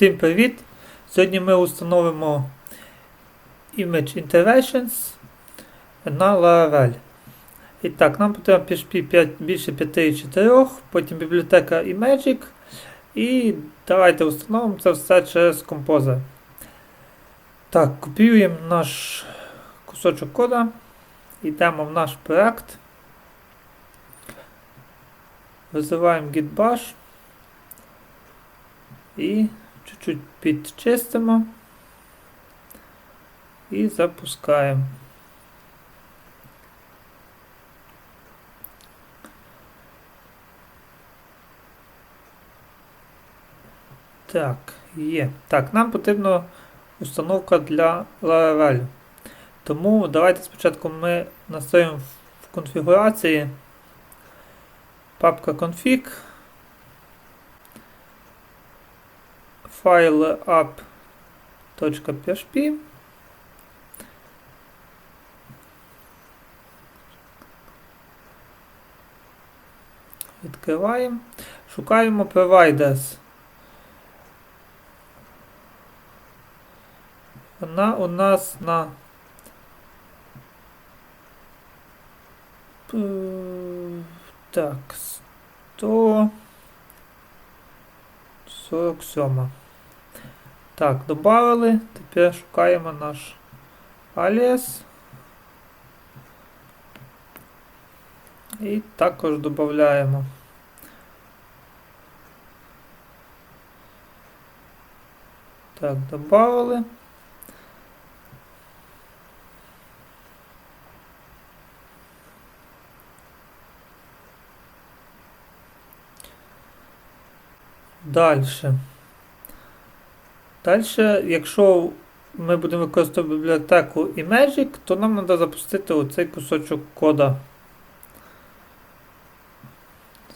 Всім привіт! Сьогодні ми установимо Image Interventions на Laravel. І так, нам потрібно PHP 5, більше 5.4, потім бібліотека Imagic. І давайте установимо це все через Composer. Так, копіюємо наш кусочок кода, йдемо в наш проект. Визиваємо git bash і чуть-чуть підчистимо і запускаємо. Так, є. Так, нам потрібна установка для Laravel. Тому давайте спочатку ми настроїмо в конфігурації папка config, файл app.php. Відкриваємо. Шукаємо providers. Вона у нас на Е, Так, 147. Так, добавили. Тепер шукаємо наш аліас. І також додаємо. Так, добавили. Далі. Далі, якщо ми будемо використовувати бібліотеку і Magic, то нам треба запустити оцей кусочок кода.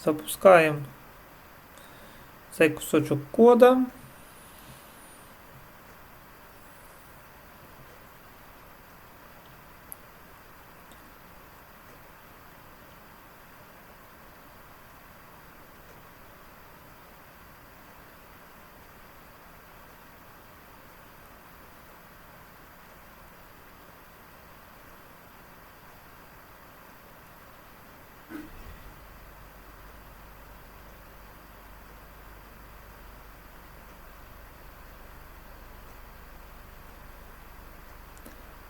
Запускаємо цей кусочок кода.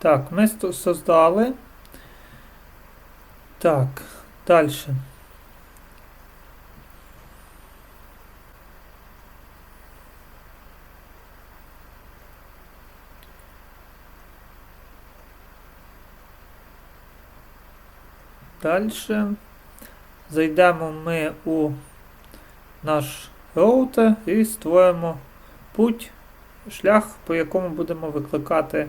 Так, ми создали. Так, далі. Далі зайдемо ми у наш роутер і створимо путь, шлях, по якому будемо викликати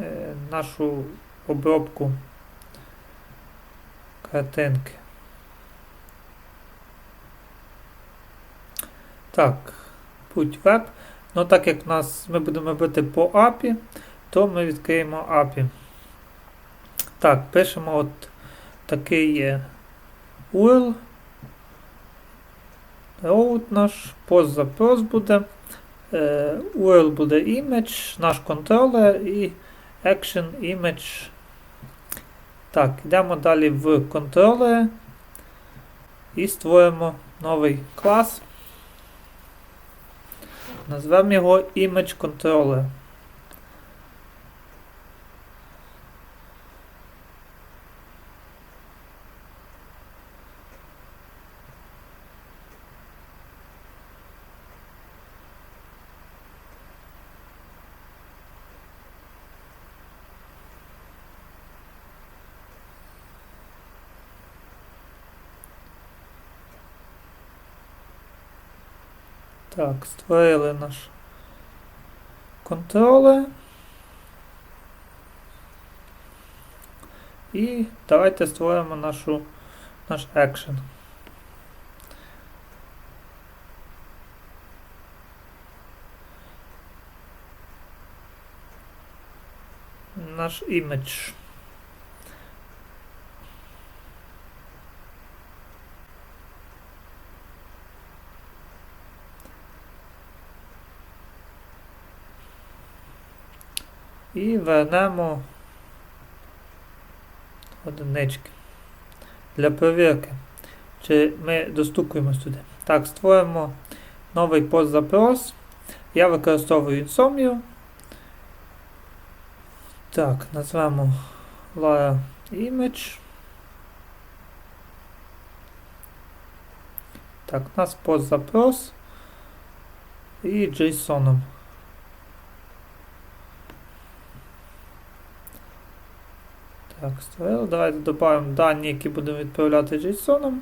Е, нашу обробку картинки. Так, путь веб. Ну, так як нас ми будемо робити по API, то ми відкриємо API. Так, пишемо от такий URL. Route наш, пост запрос буде. Е, URL буде image, наш контролер і Action Image. Так, йдемо далі в контролери і створимо новий клас. Назвемо його Image Controller. Так, створили наш контролер. І давайте створимо нашу, наш action. Наш імідж. І вернемо одинички. Для перевірки, чи ми достукуємось туди. Так, створимо новий постзапрос. Я використовую інсомнію. Так, назвемо Lara Image. Так, у нас постзапрос і JSON. Так, створили. Давайте додамо дані, які будемо відправляти JSON.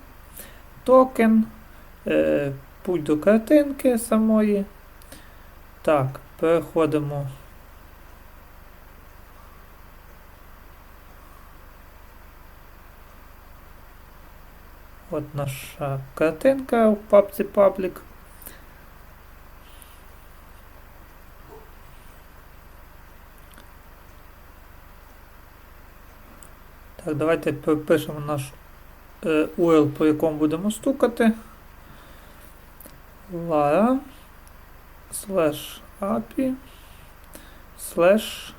Токен. Е, путь до картинки самої. Так, переходимо. От наша картинка в папці Public. Так, давайте перепишемо наш е, URL, по якому будемо стукати. Lara slash API slash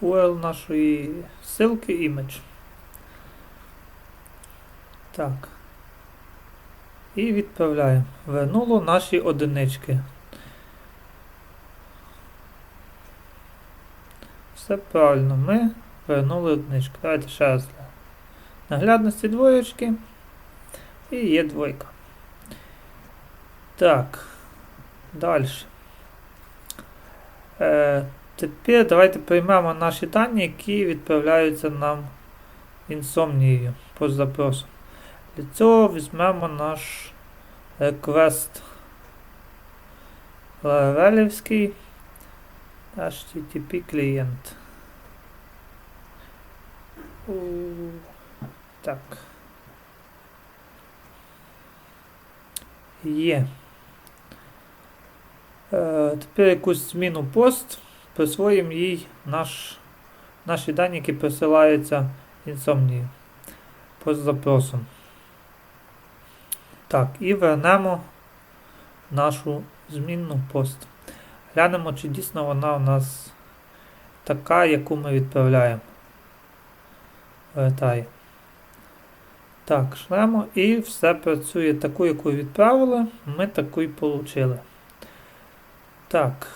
URL нашої ссылки image. Так. І відправляємо. Вернуло наші одинички. Все правильно. Ми вернули одиничку. Давайте ще раз. Наглядності двоєчки. І є двойка. Так. Далі. Е, тепер давайте приймемо наші дані, які відправляються нам інсомнією по запросу. Для цього візьмемо наш request Laravelівський HTTP клієнт. Так. Є. Е, тепер якусь зміну пост, присвоїмо їй наш, наші дані, які присилаються інсомнії пост запросом. Так, і вернемо нашу змінну пост. Глянемо, чи дійсно вона у нас така, яку ми відправляємо. Вертає. Так, шлемо і все працює таку, яку відправили, ми таку і отримали. Так.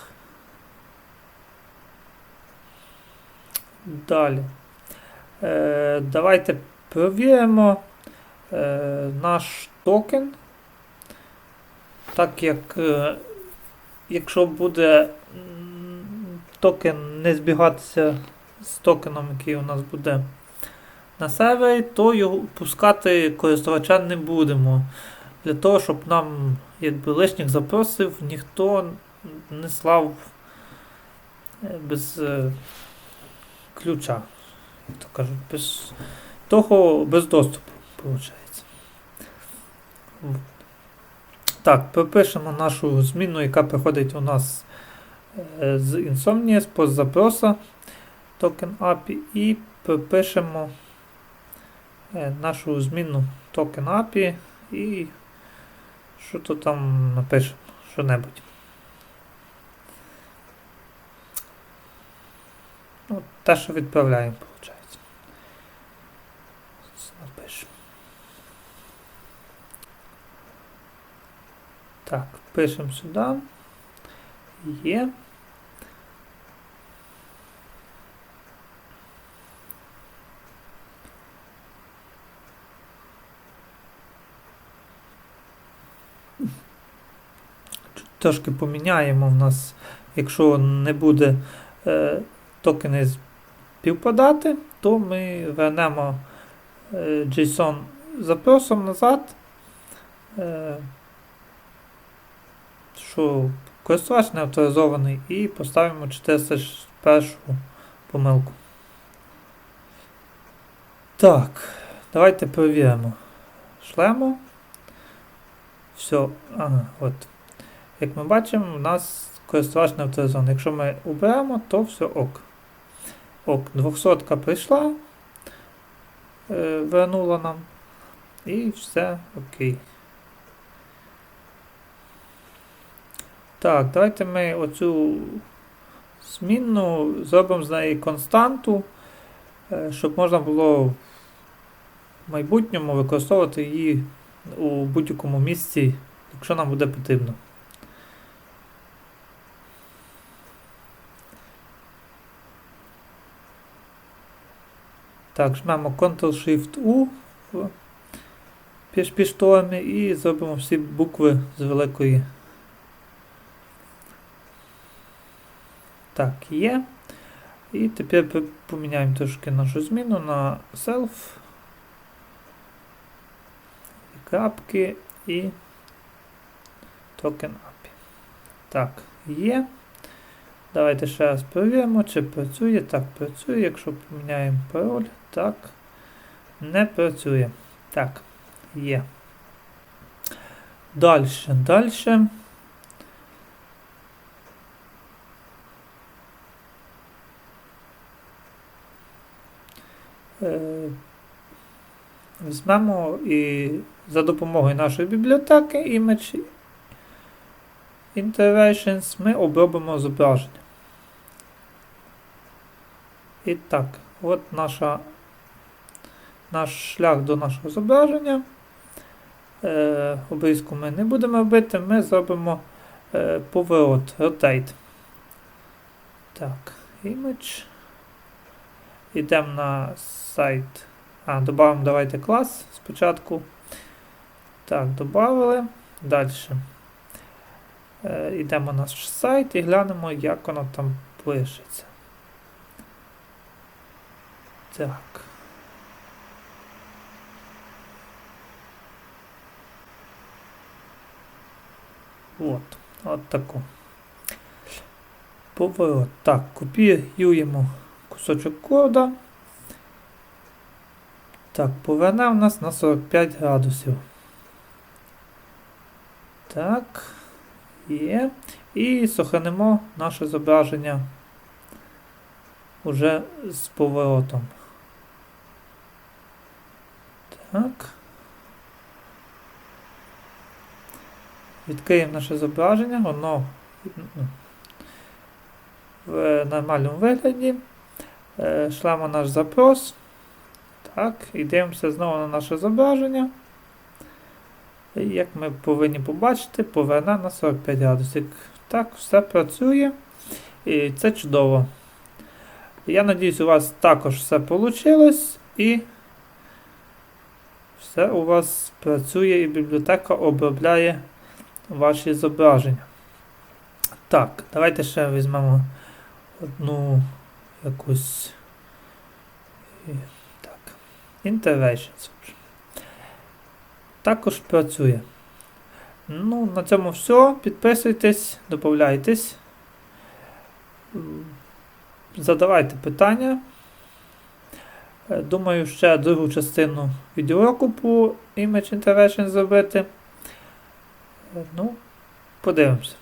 Далі. Е, Давайте провіримо е, наш токен. Так як, е, якщо буде токен не збігатися з токеном, який у нас буде на сервері, то його пускати користувача не будемо. Для того, щоб нам якби, лишніх запросів ніхто не слав е, без е, ключа. То кажуть, без того без доступу, виходить. Так, пропишемо нашу зміну, яка приходить у нас е, з Insomnia, з постзапроса токен API і пропишемо нашу зміну токен API і що то там напишемо, що-небудь. Ну, те, що відправляємо, виходить. Напишемо. Так, пишемо сюди. Є. Трошки поміняємо в нас, якщо не буде е, токени співпадати, то ми вернемо е, JSON запросом назад. Е, що користувач не авторизований і поставимо 401 помилку. Так, давайте перевіримо. Шлемо. Все, ага, от. Як ми бачимо, у нас користувач не авторизований. Якщо ми уберемо, то все ок. Ок, 200 прийшла, е, вернула нам. І все окей. Так, давайте ми оцю змінну, зробимо з неї константу, е, щоб можна було в майбутньому використовувати її у будь-якому місці, якщо нам буде потрібно. Так, жмемо Ctrl-Shift-U штормі і зробимо всі букви з великої. Так, є. І тепер поміняємо трошки нашу зміну на self. Крапки і token API. Так, є. Давайте ще раз перевіримо, чи працює. Так, працює. Якщо поміняємо пароль, так. Не працює. Так, є. Дальше, дальше. Е, Візьмемо і за допомогою нашої бібліотеки Image Interventions ми обробимо зображення. І так, от наша, наш шлях до нашого зображення. Е, обрізку ми не будемо робити, ми зробимо е, поворот, rotate. Так, image. Йдемо на сайт. А, додамо давайте клас спочатку. Так, додали. Далі. Е, йдемо на наш сайт і глянемо, як воно там пишеться. Так. От, от таку. Поворот. Так, копіюємо кусочок кода. Так, поверне у нас на 45 градусів. Так. Є. І сохранимо наше зображення уже з поворотом. Так. Відкриємо наше зображення, воно ну, в нормальному вигляді. Е, Шлемо наш запрос. Так, і дивимося знову на наше зображення. І як ми повинні побачити, поверне на 45 градусів. Так, все працює. І це чудово. Я надіюсь, у вас також все вийшло і все у вас працює і бібліотека обробляє ваші зображення. Так, давайте ще візьмемо одну якусь. Так. Interventions. Також працює. Ну, на цьому все. Підписуйтесь, додавайтесь. Задавайте питання. Е, Думаю, ще другу частину відеоуроку по Image Intervention зробити. Ну, подивимося.